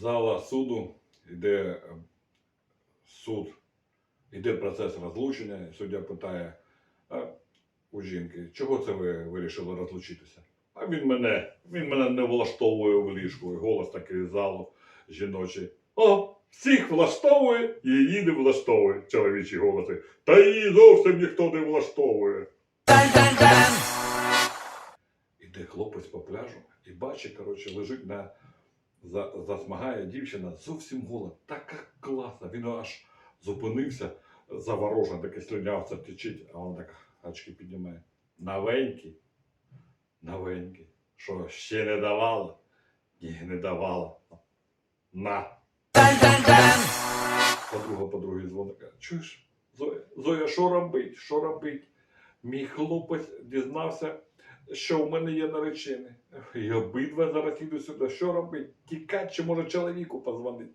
зала суду, йде е, суд, йде процес розлучення, суддя питає а, у жінки, чого це ви вирішили розлучитися? А він мене, він мене не влаштовує в ліжку. І голос такий залу жіночий. О, всіх влаштовує, її не влаштовує, чоловічі голоси. Та її зовсім ніхто не влаштовує. Іде хлопець по пляжу і бачить, коротше, лежить на. За, засмагає дівчина зовсім гола. Така класна. Він аж зупинився, заворожений, таке слюнявця течить, а вона так очки піднімає. Новенький. Новенький. Що, ще не давала? Ні, не давала. На. Подруга подруги дзвонить. Чуєш, Зоя, Зоя, що робить? Що робить? Мій хлопець дізнався, що в мене є наречений. І обидва зараз іду сюди. Що робить? Тікать чи може чоловіку позвонити?